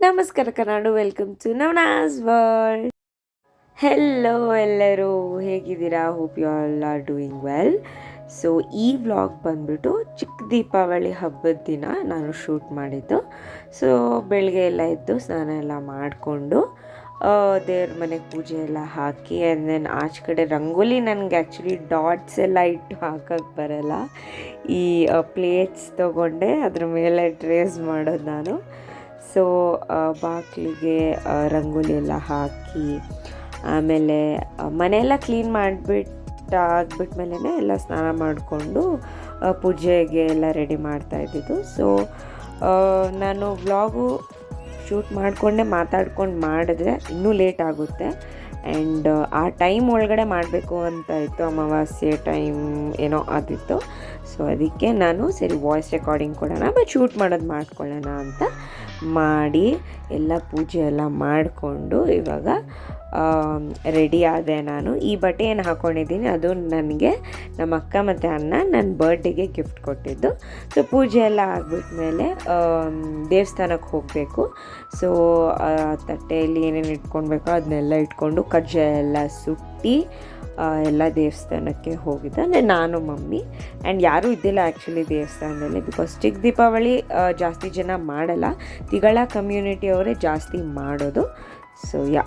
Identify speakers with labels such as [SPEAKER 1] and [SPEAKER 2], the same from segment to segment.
[SPEAKER 1] ನಮಸ್ಕಾರ Kannada welcome to ನವನಾಸ್ world hello ಎಲ್ಲರೂ, ಹೇಗಿದ್ದೀರಾ? Hope you all are doing well so ಈ ವ್ಲಾಗ್ ಬಂದ್ಬಿಟ್ಟು ಚಿಕ್ಕ ದೀಪಾವಳಿ ಹಬ್ಬದ ದಿನ ನಾನು ಶೂಟ್ ಮಾಡಿದ್ದು. ಸೊ ಬೆಳಗ್ಗೆ ಎಲ್ಲ ಎದ್ದು ಸ್ನಾನ ಎಲ್ಲ ಮಾಡಿಕೊಂಡು ದೇವ್ರ ಮನೆ ಪೂಜೆ ಎಲ್ಲ ಹಾಕಿ ಆ್ಯಂಡ್ ದೆನ್ ಆಚೆ ಕಡೆ ರಂಗೋಲಿ ನನಗೆ ಆ್ಯಕ್ಚುಲಿ ಡಾಟ್ಸ್ ಎಲ್ಲ ಇಟ್ಟು ಹಾಕೋಕ್ಕೆ ಬರಲ್ಲ. ಈ ಪ್ಲೇಟ್ಸ್ ತೊಗೊಂಡೆ, ಅದ್ರ ಮೇಲೆ ಟ್ರೇಸ್ ಮಾಡೋದು ನಾನು. ಸೊ ಬಾಗಿಲಿಗೆ ರಂಗೋಲಿ ಎಲ್ಲ ಹಾಕಿ, ಆಮೇಲೆ ಮನೆಯೆಲ್ಲ ಕ್ಲೀನ್ ಮಾಡಿಬಿಟ್ಟು ಆಗಿಬಿಟ್ಮೇಲೆ ಎಲ್ಲ ಸ್ನಾನ ಮಾಡಿಕೊಂಡು ಪೂಜೆಗೆ ಎಲ್ಲ ರೆಡಿ ಮಾಡ್ತಾ ಇದ್ದಿದ್ದು. ಸೊ ನಾನು ವ್ಲಾಗು ಶೂಟ್ ಮಾಡಿಕೊಂಡೆ, ಮಾತಾಡ್ಕೊಂಡು ಮಾಡಿದ್ರೆ ಇನ್ನೂ ಲೇಟ್ ಆಗುತ್ತೆ. ಆ್ಯಂಡ್, ಆ ಟೈಮ್ ಒಳಗಡೆ ಮಾಡಬೇಕು ಅಂತ ಇತ್ತು ಅಮಾವಾಸ್ಯೆ ಟೈಮ್ ಏನೋ ಅದಿತ್ತು. ಸೊ, ಅದಕ್ಕೆ ನಾನು ಸರಿ ವಾಯ್ಸ್ ರೆಕಾರ್ಡಿಂಗ್ ಕೊಡೋಣ, ಬಟ್ ಶೂಟ್ ಮಾಡೋದು ಮಾಡ್ಕೊಳ್ಳೋಣ ಅಂತ ಮಾಡಿ ಎಲ್ಲ ಪೂಜೆ ಎಲ್ಲ ಮಾಡಿಕೊಂಡು ಇವಾಗ ರೆಡಿ ಆದೆ ನಾನು. ಈ ಬಟ್ಟೆ ಏನು ಹಾಕ್ಕೊಂಡಿದ್ದೀನಿ ಅದು ನನಗೆ ನಮ್ಮ ಅಕ್ಕ ಮತ್ತು ಅಣ್ಣ ನನ್ನ ಬರ್ಡೇಗೆ ಗಿಫ್ಟ್ ಕೊಟ್ಟಿದ್ದು. ಸೊ ಪೂಜೆ ಎಲ್ಲ ಆಗಿಬಿಟ್ಮೇಲೆ ದೇವಸ್ಥಾನಕ್ಕೆ ಹೋಗಬೇಕು. ಸೊ ತಟ್ಟೆಯಲ್ಲಿ ಏನೇನು ಇಟ್ಕೊಳ್ಬೇಕೋ ಅದನ್ನೆಲ್ಲ ಇಟ್ಕೊಂಡು ಕಜ್ಜಾಯ ಎಲ್ಲ ಸುಟ್ಟಿ ಎಲ್ಲ ದೇವಸ್ಥಾನಕ್ಕೆ ಹೋಗಿದ್ದೆ. ನಾನು, ಮಮ್ಮಿ. ಆ್ಯಂಡ್ ಯಾರೂ ಇದ್ದಿಲ್ಲ ಆ್ಯಕ್ಚುಲಿ ದೇವಸ್ಥಾನದಲ್ಲಿ ಬಿಕಾಸ್ ಚಿಕ್ಕ ದೀಪಾವಳಿ ಜಾಸ್ತಿ ಜನ ಮಾಡಲ್ಲ. ತಿಗಳ ಕಮ್ಯುನಿಟಿಯವರೇ ಜಾಸ್ತಿ ಮಾಡೋದು. ಸೊ ಯಾ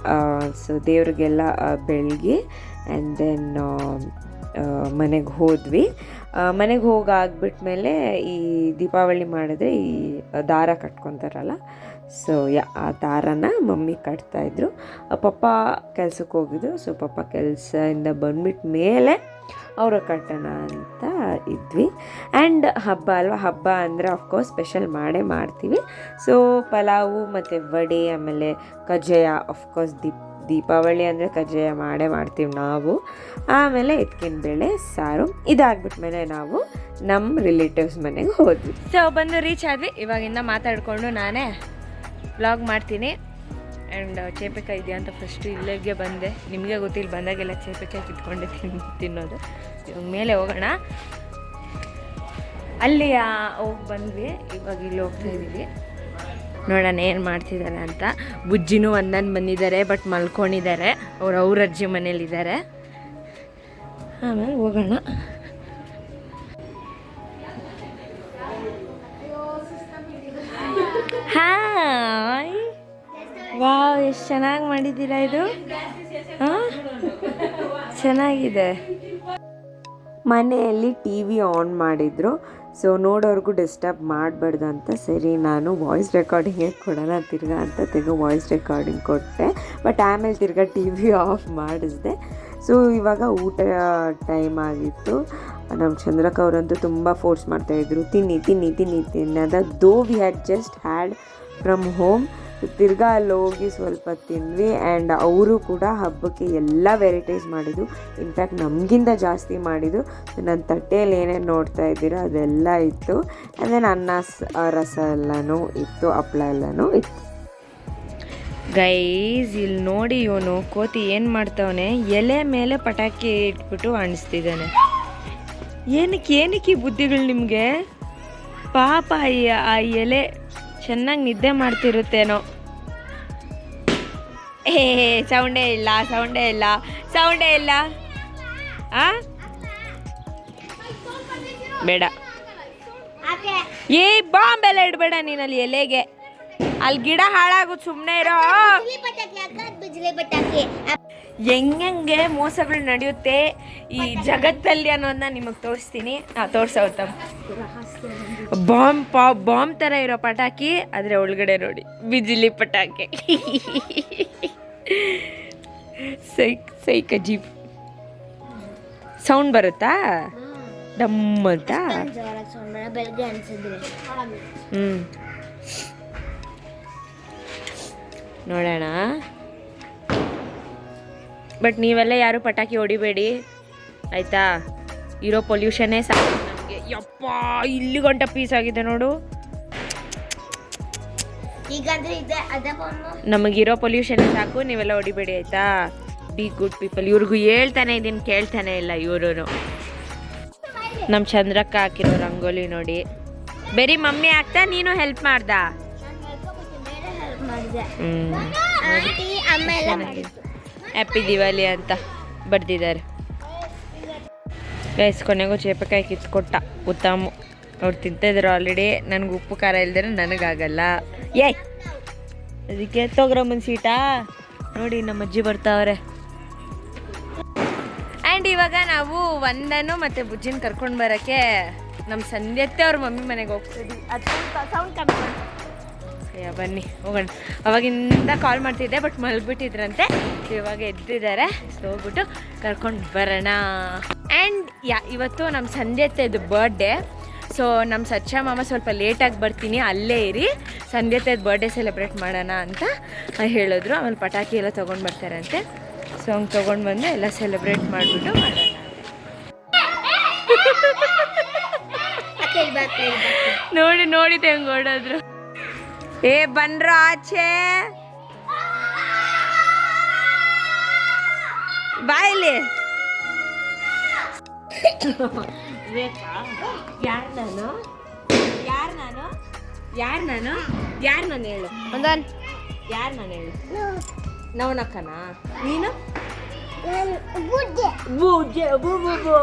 [SPEAKER 1] ಸೊ ದೇವ್ರಿಗೆಲ್ಲ ಬೆಳಗ್ಗೆ ಆ್ಯಂಡ್ ದೆನ್ ಮನೆಗೆ ಹೋದ್ವಿ. ಮನೆಗೆ ಹೋಗಿ ಆಗ್ಬಿಟ್ಮೇಲೆ ಈ ದೀಪಾವಳಿ ಮಾಡಿದ್ರೆ ಈ ದಾರ ಕಟ್ಕೊತಾರಲ್ಲ ಸೊ ಯಾ, ಆ ದಾರನ ಮಮ್ಮಿ ಕಟ್ತಾಯಿದ್ರು ಪಪ್ಪ ಕೆಲ್ಸಕ್ಕೆ ಹೋಗಿದ್ರು. ಸೊ ಪಪ್ಪ ಕೆಲಸದಿಂದ ಬಂದ್ಬಿಟ್ಟ ಮೇಲೆ ಅವರ ಕಟ್ಟೋಣ ಅಂತ ಇದ್ವಿ. ಆ್ಯಂಡ್ ಹಬ್ಬ ಅಲ್ವಾ? ಹಬ್ಬ ಅಂದರೆ ಆಫ್ಕೋರ್ಸ್ ಸ್ಪೆಷಲ್ ಮಾಡೇ ಮಾಡ್ತೀವಿ. ಸೊ ಪಲಾವು ಮತ್ತು ವಡೆ, ಆಮೇಲೆ ಕಜ್ಜಾಯ ಆಫ್ಕೋರ್ಸ್ ದೀಪ್ ದೀಪಾವಳಿ ಅಂದರೆ ಕಜ್ಜಾಯ ಮಾಡೇ ಮಾಡ್ತೀವಿ ನಾವು. ಆಮೇಲೆ ಎತ್ಕಿನ ಬೇಳೆ, ಸಾರು. ಇದಾಗ್ಬಿಟ್ಮೇಲೆ ನಾವು ನಮ್ಮ ರಿಲೇಟಿವ್ಸ್ ಮನೆಗೆ ಹೋದ್ವಿ. ಸೊ ಬಂದು ರೀಚ್ ಆದ್ವಿ. ಇವಾಗಿಂದ ಮಾತಾಡಿಕೊಂಡು ನಾನೇ ವ್ಲಾಗ್ ಮಾಡ್ತೀನಿ. ಆ್ಯಂಡ್ ಚೇಪೆಕಾಯಿ ಇದೆಯಾ ಅಂತ ಫಸ್ಟು ಇಲ್ಲಿಗೆ ಬಂದೆ. ನಿಮಗೆ ಗೊತ್ತಿಲ್ಲ, ಬಂದಾಗೆಲ್ಲ ಚೇಪೆಕಾಯಿ ಕಿತ್ಕೊಂಡೆ ತಿನ್ ತಿನ್ನೋದು. ಇವಾಗ ಮೇಲೆ ಹೋಗೋಣ. ಅಲ್ಲಿ ಹೋಗಿ ಬಂದ್ವಿ. ಇವಾಗ ಇಲ್ಲಿ ಹೋಗ್ತಾ ಇದ್ದೀವಿ ನೋಡೋಣ ಏನು ಮಾಡ್ತಿದ್ದಾರೆ ಅಂತ. ಬುಜ್ಜಿನೂ ಒಂದೊಂದು ಬಂದಿದ್ದಾರೆ ಬಟ್ ಮಲ್ಕೊಂಡಿದ್ದಾರೆ. ಅವ್ರು ಅವ್ರ ಅಜ್ಜಿ ಮನೇಲಿದ್ದಾರೆ. ಆಮೇಲೆ ಹೋಗೋಣ. ಎಷ್ಟು ಚೆನ್ನಾಗಿ ಮಾಡಿದ್ದೀರಾ ಇದು? ಹಾಂ? ಚೆನ್ನಾಗಿದೆ. ಮನೆಯಲ್ಲಿ ಟಿ ವಿ ಆನ್ ಮಾಡಿದ್ರು. ಸೊ ನೋಡೋರ್ಗೂ ಡಿಸ್ಟರ್ಬ್ ಮಾಡಬಾರ್ದು ಅಂತ ಸರಿ ನಾನು ವಾಯ್ಸ್ ರೆಕಾರ್ಡಿಂಗೇ ಕೊಡೋಣ ತಿರ್ಗಾ ಅಂತ ತಿರ್ಗಾ ವಾಯ್ಸ್ ರೆಕಾರ್ಡಿಂಗ್ ಕೊಟ್ಟೆ. ಬಟ್ ಆಮೇಲೆ ತಿರ್ಗಾ ಟಿ ವಿ ಆಫ್ ಮಾಡಿಸ್ದೆ. ಸೊ ಇವಾಗ ಊಟ ಟೈಮ್ ಆಗಿತ್ತು. ನಮ್ಮ ಚಂದ್ರಕ ಅವರಂತೂ ತುಂಬ ಫೋರ್ಸ್ ಮಾಡ್ತಾಯಿದ್ರು ತಿನ್ನಿ ತಿನ್ನಿ ತಿನ್ನಿ ತಿನ್ನದ though we had just had from home ತಿರ್ಗಾ ಅಲ್ಲಿ ಹೋಗಿ ಸ್ವಲ್ಪ ತಿಂದ್ವಿ ಆ್ಯಂಡ್ ಅವರು ಕೂಡ ಹಬ್ಬಕ್ಕೆ ಎಲ್ಲ ವೆರೈಟೀಸ್ ಮಾಡಿದ್ದು ಇನ್ಫ್ಯಾಕ್ಟ್ ನಮಗಿಂತ ಜಾಸ್ತಿ ಮಾಡಿದ್ದು ನನ್ನ ತಟ್ಟೆಯಲ್ಲಿ ಏನೇನು ನೋಡ್ತಾ ಇದ್ದೀರೋ ಅದೆಲ್ಲ ಇತ್ತು. ಆ್ಯಂಡ್ ಅನ್ನ ಸ- ಆ, ರಸ ಎಲ್ಲನೂ ಇತ್ತು ಹಪ್ಳ ಎಲ್ಲನೂ ಇತ್ತು. ಗೈಸ್ ಇಲ್ಲಿ ನೋಡಿ ಇವನು ಕೋತಿ ಏನು ಮಾಡ್ತಾವನೆ? ಎಲೆ ಮೇಲೆ ಪಟಾಕಿ ಇಟ್ಬಿಟ್ಟು ಅಣಿಸ್ತಿದ್ದಾನೆ ಏನಕ್ಕೆ ಏನಕ್ಕೆ ಬುದ್ಧಿಗಳು ನಿಮಗೆ? ಪಾಪ ಆ ಎಲೆ ಚೆನ್ನಾಗಿ ನಿದ್ದೆ ಮಾಡ್ತಿರುತ್ತೇನೋ. ಏ, ಸೌಂಡೇ ಇಲ್ಲ ಸೌಂಡೇ ಇಲ್ಲ ಸೌಂಡೇ ಇಲ್ಲ. ಆ? ಬೇಡ. ಏ ಬಾಂಬ್ ಎಲ್ಲ ಇಡಬೇಡ ನೀನಲ್ಲಿ ಎಲೆಗೆ. ಅಲ್ಲಿ ಗಿಡ ಹಾಳಾಗೋದು ಸುಮ್ಮನೆ ಇರೋ. ಹೆಂಗೆ ಮೋಸಗಳು ನಡೆಯುತ್ತೆ ಈ ಜಗತ್ತಲ್ಲಿ ಅನ್ನೋದನ್ನ ನಿಮಗೆ ತೋರಿಸ್ತೀನಿ. ತೋರಿಸೋತ ತೋರ್ಸೌತ ಬಾಂಬ್ ಪಾ ಬಾಂಬ್ ಥರ ಇರೋ ಪಟಾಕಿ ಆದರೆ ಒಳಗಡೆ ನೋಡಿ. ಬಿಜಿಲಿ ಪಟಾಕಿ. ಸೈಕ್ ಸೈಕ್ ಅಜೀಬ್ ಸೌಂಡ್ ಬರುತ್ತಾ? ಡಮ್ ಅಂತ? ಹ್ಞೂ ನೋಡೋಣ. ಬಟ್ ನೀವೆಲ್ಲ ಯಾರು ಪಟಾಕಿ ಹೊಡಿಬೇಡಿ. ಆಯಿತಾ? ಇರೋ ಪೊಲ್ಯೂಷನ್ನೇ ಸಾಕು ನಮಗೆ. ಯಪ್ಪ ಇಲ್ಲಿ ಗಂಟ ಪೀಸ್ ಆಗಿದೆ ನೋಡು. ನಮಗಿರೋ ಪೊಲ್ಯೂಷನ್ ಸಾಕು ನೀವೆಲ್ಲ ಹೊಡಿಬೇಡಿ ಆಯಿತಾ? ಬಿ ಗುಡ್ ಪೀಪಲ್ ಇವ್ರಿಗೂ ಹೇಳ್ತಾನೆ ಇದೀನಿ ಕೇಳ್ತಾನೆ ಇಲ್ಲ ಇವರು ನಮ್ಮ ಚಂದ್ರಕ್ಕ ಹಾಕಿರೋ ರಂಗೋಲಿ ನೋಡಿ. ಬೇರೆ ಮಮ್ಮಿ ಆಗ್ತಾ? ನೀನು ಹೆಲ್ಪ್ ಮಾಡಿದೆ?
[SPEAKER 2] ಹ್ಞೂ ಹ್ಯಾಪಿ ದಿವಾಲಿ ಅಂತ ಬರ್ದಿದ್ದಾರೆ. ಗೈಸ್ ಕೊನೆಗೂ ಚೇಪಕಾಯಿ ಕಿತ್ಕೊಟ್ಟ ಉತ್ತಮ. ಅವ್ರು ತಿಂತಿದ್ರು ಆಲ್ರೆಡಿ ನನಗೆ ಉಪ್ಪು ಖಾರ ಇಲ್ದಿರ ನನಗಾಗಲ್ಲ. ಏಯ್ ಅದಕ್ಕೆ ತೊಗ್ರಮ್ಮನ ಸೀಟಾ? ನೋಡಿ, ನಮ್ಮ ಅಜ್ಜಿ ಬರ್ತಾವ್ರೆ ಆ್ಯಂಡ್ ಇವಾಗ ನಾವು ವಂದನು ಮತ್ತು ಬುಜ್ಜಿನ ಕರ್ಕೊಂಡು ಬರೋಕ್ಕೆ ನಮ್ಮ ಸಂಧ್ಯತ್ತೆ ಅವ್ರ ಮಮ್ಮಿ ಮನೆಗೆ ಹೋಗ್ತಿದ್ವಿ ಅದು ಸೌಂಡ್ ಕಮ್ಮಿ ಅಯ್ಯ ಬನ್ನಿ ಹೋಗೋಣ. ಅವಾಗಿಂದ ಕಾಲ್ ಮಾಡ್ತಿದ್ದೆ ಬಟ್ ಮಲ್ಬಿಟ್ಟಿದ್ರಂತೆ. ಇವಾಗ ಎದ್ದಿದ್ದಾರೆ. ಸೊ ಹೋಗ್ಬಿಟ್ಟು ಕರ್ಕೊಂಡು ಬರೋಣ. ಆ್ಯಂಡ್ ಯಾ ಇವತ್ತು ನಮ್ಮ ಸಂಧ್ಯತೆದು ಬರ್ಡೇ ಸೊ ನಮ್ಮ ಸಚ್ಚ ಮಾಮ ಸ್ವಲ್ಪ ಲೇಟಾಗಿ ಬರ್ತೀನಿ ಅಲ್ಲೇ ಇರಿ. ಸಂಧ್ಯತೆದು ಬರ್ಡೇ ಸೆಲೆಬ್ರೇಟ್ ಮಾಡೋಣ ಅಂತ ಹೇಳಿದ್ರು. ಆಮೇಲೆ ಪಟಾಕಿ ಎಲ್ಲ ತೊಗೊಂಡು ಬರ್ತಾರಂತೆ. ಸೊ ಹಂಗೆ ತೊಗೊಂಡು ಬಂದು ಎಲ್ಲ ಸೆಲೆಬ್ರೇಟ್ ಮಾಡಿಬಿಟ್ಟು ಮಾಡೋಣ. ನೋಡಿ ನೋಡಿದೆ ಹೆಂಗೆ ಓಡೋದ್ರು. ಏ ಬನ್ರೋ ಆಚೆ. ಬಾಯಿಲಿ ಯಾರು ನಾನು? ಯಾರು ನಾನು? ಯಾರು ನಾನು? ಯಾರು ನಾನು ಹೇಳು? ಒಂದನ್ ಯಾರು ನಾನು ಹೇಳು? ನವನಕ್ಕನಾ? ನೀನು? ಬೂಜೆ ಬೂ ಬೂ ಬೂ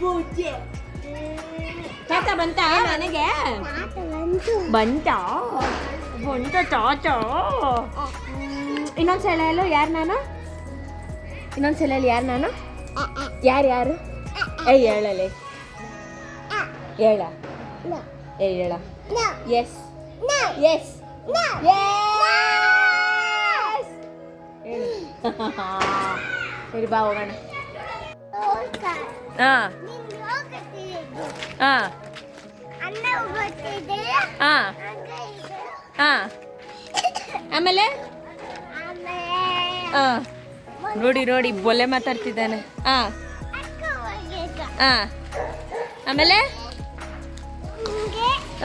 [SPEAKER 2] ಬೂಜೆ ತಾತ ಬಂತ ನನಗೆ ಬಂತ? ಬಂತ ತಾತ ಇನ್ನೊಂದ್ಸಲ ಹೇಳು ಯಾರು ನಾನು ಇನ್ನೊಂದ್ಸಲ ಹೇಳಿ ಯಾರು ನಾನು ಯಾರು ಯಾರು ಏ ಹೇಳಲೆ ಹೇಳ ಏ ಹೇಳ ಎಸ್ ಎಸ್ ಸರಿ ಬಾ ಹೋಗೋಣ ಹಾ ಹಾ
[SPEAKER 1] ಅನ್ನ ಬರ್ತಿದೆ
[SPEAKER 2] ಹಾ ಹಾ. ಆಮೇಲೆ? ಹಾಂ. ನೋಡಿ ನೋಡಿ ಬೊಲೆ ಮಾತಾಡ್ತಿದ್ದಾನೆ. ಹಾಂ.
[SPEAKER 1] ಅಕ್ಕ
[SPEAKER 2] ಆಮೇಲೆ?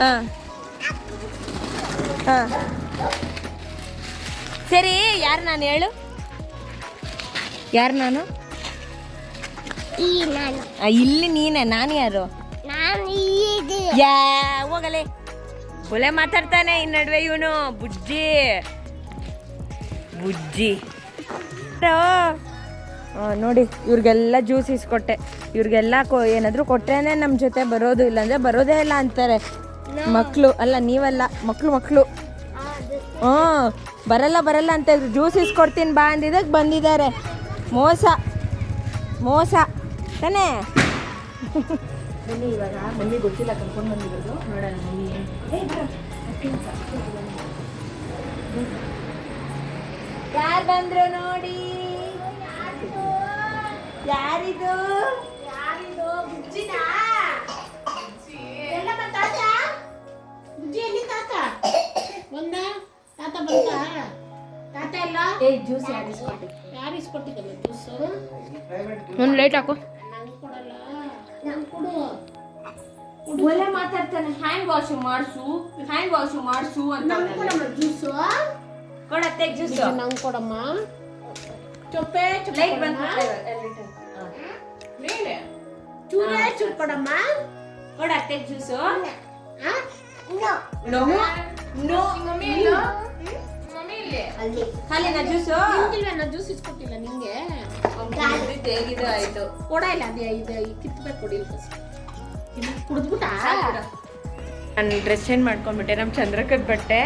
[SPEAKER 1] ಹಾಂ
[SPEAKER 2] ಹಾಂ. ಹಾ. ಸರಿ ಯಾರು ನಾನು ಹೇಳು? ಯಾರು ನಾನು?
[SPEAKER 1] ಈ ನಾನು.
[SPEAKER 2] ಆ, ಇಲ್ಲಿ ನೀನೆ ನಾನು ಯಾರು?
[SPEAKER 1] ನಾನು ಇದು.
[SPEAKER 2] ಯಾ ಹೋಗಲೆ. ಬೊಲೆ ಮಾತಾಡ್ತಾನೆ ಈ ನಡುವೆ ಇವನು. ಬುಜ್ಜಿ. ಬುಜ್ಜಿ. ನೋಡಿ ಇವ್ರಿಗೆಲ್ಲ ಜ್ಯೂಸ್ ಇಸ್ಕೊಟ್ಟೆ. ಇವ್ರಿಗೆಲ್ಲ ಕೊ ಏನಾದರೂ ಕೊಟ್ರೇನೆ ನಮ್ಮ ಜೊತೆ ಬರೋದು ಇಲ್ಲಾಂದ್ರೆ ಬರೋದೇ ಇಲ್ಲ ಅಂತಾರೆ. ಮಕ್ಕಳು ಅಲ್ಲ ನೀವಲ್ಲ ಮಕ್ಕಳು ಮಕ್ಕಳು ಹ್ಞೂ ಬರಲ್ಲ ಬರಲ್ಲ ಅಂತ ಹೇಳಿದ್ರು. ಜ್ಯೂಸ್ ಇಸ್ಕೊಡ್ತೀನಿ ಬಾ ಅಂದಿದ್ದಕ್ಕೆ ಬಂದಿದ್ದಾರೆ. ಮೋಸ. ಮೋಸ. ತಾನೇ? ಬನ್ನಿ ಇವಾಗ ಮಮ್ಮಿ ಗೊತ್ತಿಲ್ಲ ಕರ್ಕೊಂಡು ಬಂದಿರೋದು. ನೋಡೋಣ ಮಮ್ಮಿ. ಯಾರು ಬಂದ್ರು ನೋಡಿ? ಯಾರಿದು? ಯಾರಿದು? ಬುಜ್ಜಿನ ಎಲ್ಲ ತಾತ?
[SPEAKER 3] ಬುಜ್ಜಿ ಎಲ್ಲಿ ತಾತ? ಬಂದ? ತಾತ ಬಂದ? ತಾತ ಎಲ್ಲ?
[SPEAKER 2] ಏ ಜ್ಯೂಸ್ ಯಾರು ಇಸ್ಕೊಟ್ಟಿ
[SPEAKER 3] ಯಾರು ಇಸ್ಕೊಟ್ಟಿದ್ದಲ್ಲ ಜ್ಯೂಸು
[SPEAKER 2] ಒಂದು ಲೈಟ್ ಹಾಕು. ಒಳ್ಳೆ ಮಾತಾಡ್ತಾನೆ. ಹ್ಯಾಂಡ್ ವಾಶ್ ಮಾಡಿಸು ಹ್ಯಾಂಡ್ ವಾಶ್ ಮಾಡಿಸು ಅಂತ
[SPEAKER 3] ನಂಗೆ ಕೊಡಮ್ಮ ಜ್ಯೂಸು.
[SPEAKER 2] ಕೊಡತ್ತೆ ಜ್ಯೂಸ್.
[SPEAKER 3] ನಂಗೆ ಕೊಡಮ್ಮ. ಚೊಪ್ಪೆ ಚೊಪ್ಪೆ
[SPEAKER 2] ಲೈಟ್ ಬಂದ್
[SPEAKER 3] ಕೊಡಮ್ಮ. ಮೇಲೆ? ಚೂರೇ ಚೂರು ಕೊಡಮ್ಮ.
[SPEAKER 2] ಕೊಡತ್ತೆ ಜ್ಯೂಸು? ನೋ. ನೋ.
[SPEAKER 1] ಅಲ್ಲಿ.
[SPEAKER 2] ಖಾಲಿನ ಜ್ಯೂಸು.
[SPEAKER 3] ಜ್ಯೂಸ್ ಇಸ್ಕೊಟ್ಟಿಲ್ಲ ನಿಂಗೆ?
[SPEAKER 2] ಹೇಗಿದೆ ಆಯ್ತು.
[SPEAKER 3] ಕೊಡ ಇಲ್ಲ ಅದೇ ಇದೆ ಕಿತ್ಬೇಕು ಕೊಡಿ ಫಸ್ಟ್ ಕುಡಿದ್ಬಿಟ್ಟಾ
[SPEAKER 2] ನಾನು ಡ್ರೆಸ್ ಚೇಂಜ್ ಮಾಡ್ಕೊಂಡ್ಬಿಟ್ಟೆ ನಮ್ಮ ಚಂದ್ರಕದ ಬಟ್ಟೆ.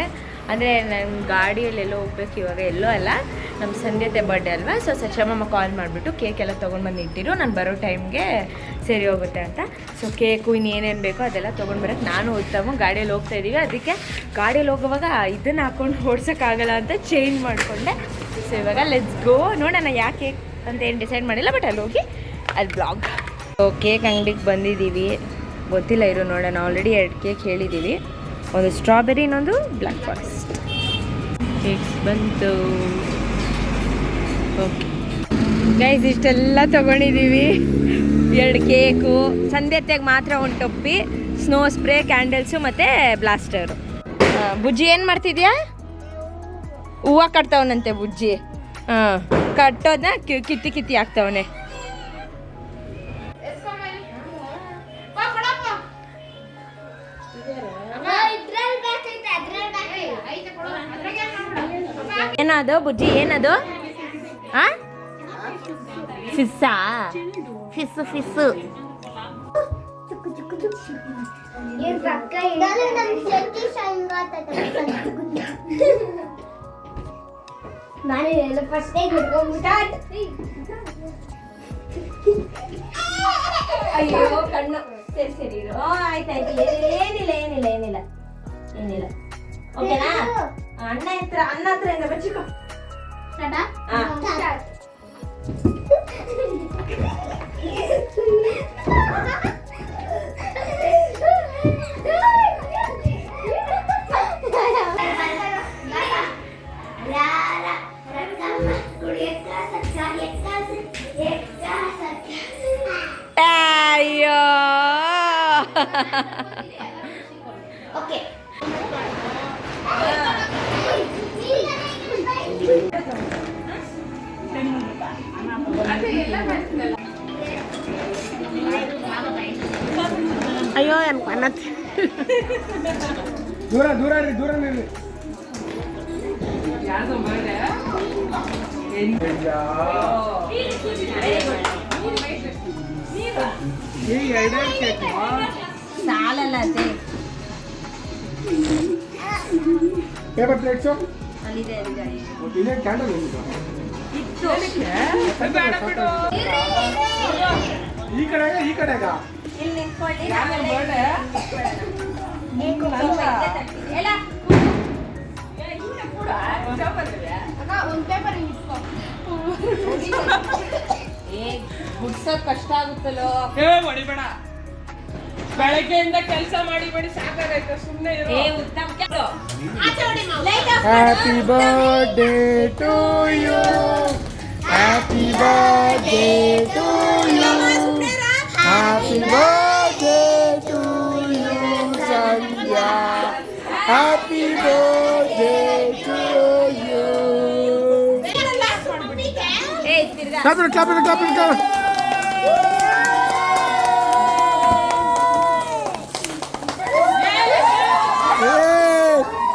[SPEAKER 2] ಅಂದರೆ ನನ್ನ ಗಾಡಿಯಲ್ಲಿ ಎಲ್ಲೋ ಹೋಗ್ಬೇಕು ಇವಾಗ ಎಲ್ಲೋ ಅಲ್ಲ. ನಮ್ಮ ಸಂಧ್ಯತೆ ಬರ್ಡೇ ಅಲ್ವಾ? ಸೊ ಸಚಮಮ್ಮ ಕಾಲ್ ಮಾಡಿಬಿಟ್ಟು ಕೇಕ್ ಎಲ್ಲ ತೊಗೊಂಡು ಬಂದು ಇಟ್ಟಿರು. ನಾನು ಬರೋ ಟೈಮ್ಗೆ ಸರಿ ಹೋಗುತ್ತೆ ಅಂತ. ಸೊ ಕೇಕು ಇನ್ನೇನೇನು ಬೇಕೋ ಅದೆಲ್ಲ ತೊಗೊಂಡು ಬರೋಕ್ಕೆ ನಾನು ಉತ್ತಮ. ಗಾಡಿಯಲ್ಲಿ ಹೋಗ್ತಾ ಇದ್ದೀವಿ ಅದಕ್ಕೆ ಗಾಡಿಯಲ್ಲಿ ಹೋಗುವಾಗ ಇದನ್ನು ಹಾಕೊಂಡು ಓಡ್ಸೋಕ್ಕಾಗಲ್ಲ ಅಂತ ಚೇಂಜ್ ಮಾಡಿಕೊಂಡೆ. ಸೊ ಇವಾಗ ಲೆಟ್ಸ್ ಗೋ ನೋಡೋಣ ಯಾಕೆ ಕೇಕ್ ಅಂತ ಏನು ಡಿಸೈಡ್ ಮಾಡಿಲ್ಲ ಬಟ್ ಅಲ್ಲಿ ಹೋಗಿ ಅಲ್ಲಿ ಬ್ಲಾಗ್ ಕೇಕ್ ಅಂಗಡಿಗೆ ಬಂದಿದ್ದೀವಿ ಗೊತ್ತಿಲ್ಲ ಇರೋ ನೋಡೋಣ ಆಲ್ರೆಡಿ ಎರಡು ಕೇಕ್ ಹೇಳಿದ್ದೀವಿ ಒಂದು ಸ್ಟ್ರಾಬೆರಿ ಇನ್ನೊಂದು ಬ್ಲ್ಯಾಕ್ ಫಾರೆಸ್ಟ್ ಕೇಕ್ಸ್ ಬಂತು. ಓಕೆ ಗೈಸ್ ಇಷ್ಟೆಲ್ಲ ತೊಗೊಂಡಿದ್ದೀವಿ ಎರಡು ಕೇಕು ಸಂಧ್ಯತೆಗೆ ಮಾತ್ರ ಒಂದು ಟೊಪ್ಪಿ ಸ್ನೋ ಸ್ಪ್ರೇ ಕ್ಯಾಂಡಲ್ಸು ಮತ್ತು ಬ್ಲಾಸ್ಟರು ಬುಜ್ಜಿ ಏನು ಮಾಡ್ತಿದ್ಯಾ? ಹೂವು ಕಟ್ತವನಂತೆ ಬುಜ್ಜಿ. ಹಾಂ. ಕಟ್ಟೋದನ್ನ ಕಿತ್ತಿ ಕಿತ್ತಿ ಹಾಕ್ತವನೆ. ಏನದು ಬುಜ್ಜಿ ಏನದು? ಆ? ಫಿಸ್ಸಾ? ಫಿಸ್ಸು ಫಿಸ್ಸು.
[SPEAKER 4] ನಾನು ನಮ್ಮ ಶೆಟ್ಟಿ ಸಂಗಾತ ನಾನು ಎಲ್ಲ ಫಸ್ಟೇ ಹಿಡ್ಕೊಂಡ್ಬಿಟ್ಟ
[SPEAKER 2] ಅಯ್ಯೋ ಕಣ್ಣು ಸರಿ ಸರಿ ಇರು ಓ, ಆಯ್ತಾಯ್ತು ಏನಿಲ್ಲ ಏನಿಲ್ಲ ಏನಿಲ್ಲ ಏನಿಲ್ಲ ಓಕೆನಾ ಅಣ್ಣ ಹತ್ರ ಅಣ್ಣ ಹತ್ರ ಇಂದ ಬಚ್ಚಿಕೋ ಅಯ್ಯೋ
[SPEAKER 4] ಓಕೆ
[SPEAKER 2] ಅಯ್ಯೋ ಎನ್ ಕಣ್ಣತ್
[SPEAKER 5] ದೂರ ದೂರ ಇರಿ ದೂರ ನಿಲ್ಲಿ ಈ ಎರಡೇ ಕೇಕ್
[SPEAKER 2] ಸಾಲಲ್ಲ ಅದೇ
[SPEAKER 5] ಪೇಪರ್ ಪ್ಲೇಟ್ಸ್
[SPEAKER 2] ಅಲ್ಲಿದೆ
[SPEAKER 5] ಇದೇ ಕ್ಯಾಂಡಲ್ ಈ ಕಡೆಗ ಈ ಕಡೆಗ
[SPEAKER 2] ಇಲ್ಲಿ. ನಿಂತ್ಕೊಳ್ಳಿ ಎಲ್ಲ ಏ ಗುಡ್ಸೋದ್ ಕಷ್ಟ ಆಗುತ್ತಲ್ಲೋ
[SPEAKER 3] ಏ, ಹೊಡಿಬೇಡ. ಬೆಳಗ್ಗೆಯಿಂದ ಕೆಲಸ ಮಾಡಿ ಮಾಡಿ ಸಾಕಾಗೈತೆ ಸುಮ್ಮನೆ ಇರೋ.
[SPEAKER 2] ಏ ಉತ್ತಮ
[SPEAKER 5] happy birthday to you happy birthday to you happy birthday to you Sandhya happy birthday
[SPEAKER 2] ಏ ತಿರ್ಗಾ
[SPEAKER 5] ಕ್ಲಾಪ್ ಇಡು ಕ್ಲಾಪ್ ಇಡು ಕ್ಲಾಪ್ ಇಡು ಕ್ಲಾಪ್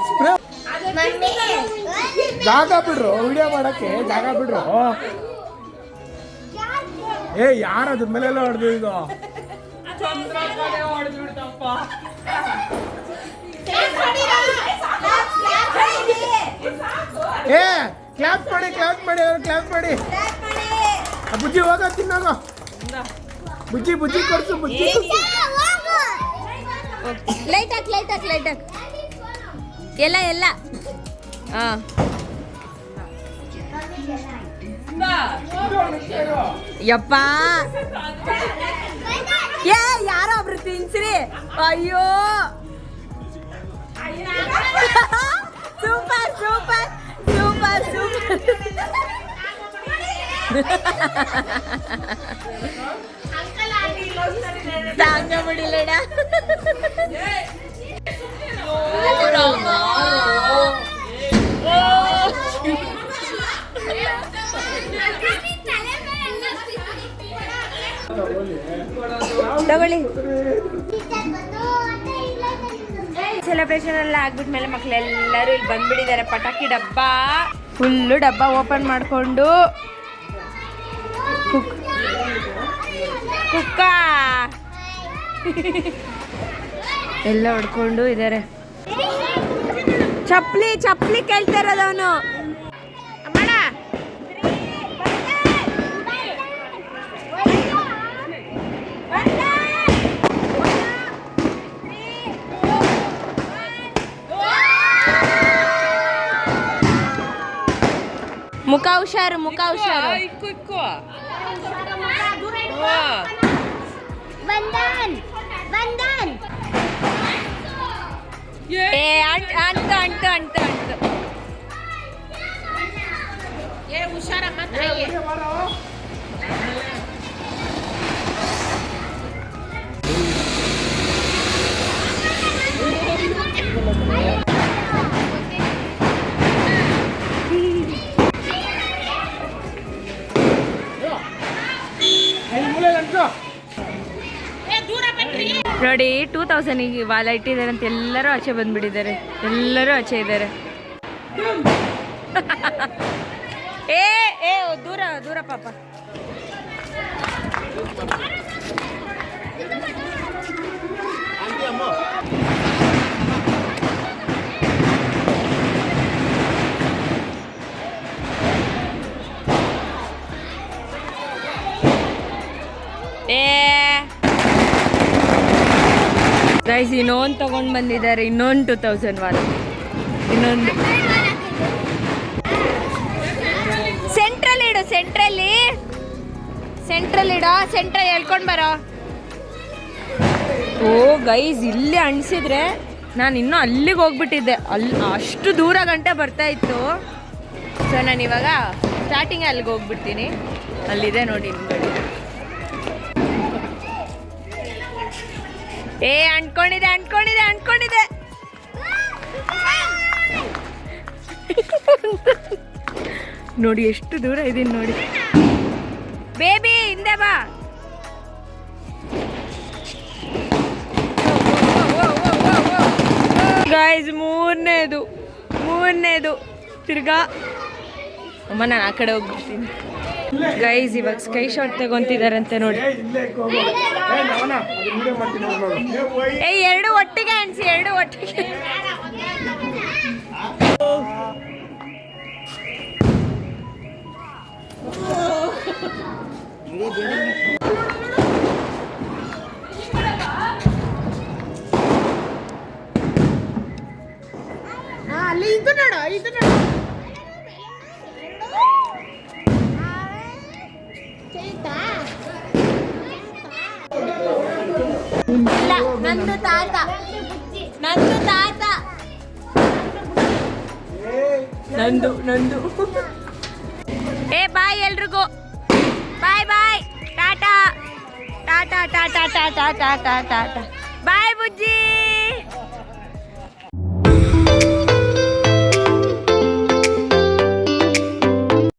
[SPEAKER 5] ಸ್ಪ್ರೇ ಜಾಗ ಬಿಡ್ರು ವಿಡಿಯೋ ಮಾಡಕ್ಕೆ ಜಾಗ ಬಿಡ್ರು. ಏ ಯಾರು ಅದ್ರ ಮೇಲೆಲ್ಲ ಹೊಡೆದು ಇದು?
[SPEAKER 3] ಚಂದ್ರ ಹೊಡೆದು ಬಿಡ್ತಪ್ಪ
[SPEAKER 5] ಏ ಕ್ಲಾಪ್ ಮಾಡಿ ಕ್ಲಾಪ್ ಮಾಡಿ ಅವ್ರು ಕ್ಲಾಪ್ ಮಾಡಿ. ಆ ಬುಜ್ಜಿ ಹೋಗ ತಿನ್ನೋಗ ಬುಜ್ಜಿ ಬುಜ್ಜಿ ಕೊಡ್ಸು ಬುಜ್ಜಿ.
[SPEAKER 2] ಲೈಟ್ ಹಾಕ್ ಲೈಟ್ ಹಾಕ್ ಲೈಟ್ ಹಾಕ್. ಎಲ್ಲ ಎಲ್ಲ. ಹಾ. ಯಪ್ಪ. ಏ ಯಾರೋ ಒಬ್ರು ತಿನ್ಸ್ರಿ. ಅಯ್ಯೋ. Super super super super. ಬಿಡಿಲ್ಲಡ ತಗೊಳ್ಳಿ. ಸೆಲೆಬ್ರೇಷನ್ ಎಲ್ಲ ಆಗ್ಬಿಟ್ಮೇಲೆ ಮಕ್ಕಳೆಲ್ಲರೂ ಇಲ್ಲಿ ಬಂದ್ಬಿಟ್ಟಿದ್ದಾರೆ. ಪಟಾಕಿ ಡಬ್ಬ. ಫುಲ್ಲು ಡಬ್ಬ ಓಪನ್ ಮಾಡಿಕೊಂಡು. ಕುಕ್ಕ. ಎಲ್ಲ ಹೊಡ್ಕೊಂಡು ಇದ್ದಾರೆ ಚಪ್ಲಿ ಚಪ್ಲಿ ಕೇಳ್ತಾ ಇರೋದವನು ಮುಖ ಹುಷಾರು ಮುಖ ಹುಷಾರು.
[SPEAKER 3] वंदन
[SPEAKER 4] वंदन ए
[SPEAKER 2] अंत अंत अंत अंत अंत ये
[SPEAKER 5] उषारा मत
[SPEAKER 2] आइए ಟೂ ತೌಸಂಡಿಗೆ ವಾಲ ಇಟ್ಟಿದ್ದಾರೆ ಅಂತ ಎಲ್ಲರೂ ಆಚೆ ಬಂದ್ಬಿಟ್ಟಿದ್ದಾರೆ. ಎಲ್ಲರೂ ಆಚೆ ಇದ್ದಾರೆ. ಏ ಏ, ದೂರ ದೂರ ಪಾಪ. ಗೈಸ್ ಇನ್ನೊಂದು ತಗೊಂಡ್ ಬಂದಿದ್ದಾರೆ. ಇನ್ನೊಂದು ಟೂ ತೌಸಂಡ್ ಒನ್ ಇನ್ನೊಂದು. ಸೆಂಟ್ರಲ್ ಇಡು ಸೆಂಟ್ರಲ್ಲಿ ಸೆಂಟ್ರಲ್ ಇಡೋ ಸೆಂಟ್ರಲ್ ಹೇಳ್ಕೊಂಡು ಬರೋ. ಓ ಗೈಸ್ ಇಲ್ಲಿ ಅಣಿಸಿದ್ರೆ ನಾನು ಇನ್ನೂ ಅಲ್ಲಿಗೆ ಹೋಗ್ಬಿಟ್ಟಿದ್ದೆ. ಅಲ್ಲಿ ಅಷ್ಟು ದೂರ ಗಂಟೆ ಬರ್ತಾ ಇತ್ತು. ಸೊ ನಾನು ಇವಾಗ ಸ್ಟಾರ್ಟಿಂಗ್ ಅಲ್ಲಿಗೆ ಹೋಗ್ಬಿಡ್ತೀನಿ. ಅಲ್ಲಿದೆ ನೋಡಿ ಹಿಂದ್ಗಡೆ ಏ ಅನ್ಕೊಂಡಿದೆ ಅನ್ಕೊಂಡಿದೆ ಅನ್ಕೊಂಡಿದೆ ನೋಡಿ, ಎಷ್ಟು ದೂರ ಇದೀನಿ ನೋಡಿ. ಬೇಬಿ, ಹಿಂದೆ ಬಾ. ಗಾಯ್ಸ್ ಮೂರನೇದು ಮೂರನೇದು. ತಿರ್ಗಾ. ಅಮ್ಮ, ನಾನು ಆ ಕಡೆ ಹೋಗ್ಬಿಡ್ತೀನಿ. ಗೈಸ್ ಇವಾಗ ಸ್ಕೈ ಶಾಟ್ ತಗೊಂತಿದಾರಂತೆ
[SPEAKER 5] ನೋಡಿ.
[SPEAKER 2] ಏ, ಎರಡು ಒಟ್ಟಿಗೆ ಅನ್ಸಿ ಎರಡು ಒಟ್ಟಿಗೆ.
[SPEAKER 3] ಅಲ್ಲಿ ಇದು ನೋಡ, ಇದು ನೋಡು
[SPEAKER 2] ಇಲ್ಲ ನಂದು ತಾತ. ನಂದು ತಾತ. ನಂದು ನಂದು. ಏ ಬಾಯ್ ಎಲ್ರಿಗೂ. ಬಾಯ್ ಬಾಯ್. ಟಾಟಾ. ಟಾಟಾ ಟಾಟಾ ಟಾಟಾ ಟಾಟಾ ಟಾಟಾ. ಬಾಯ್ ಬುಜ್ಜಿ.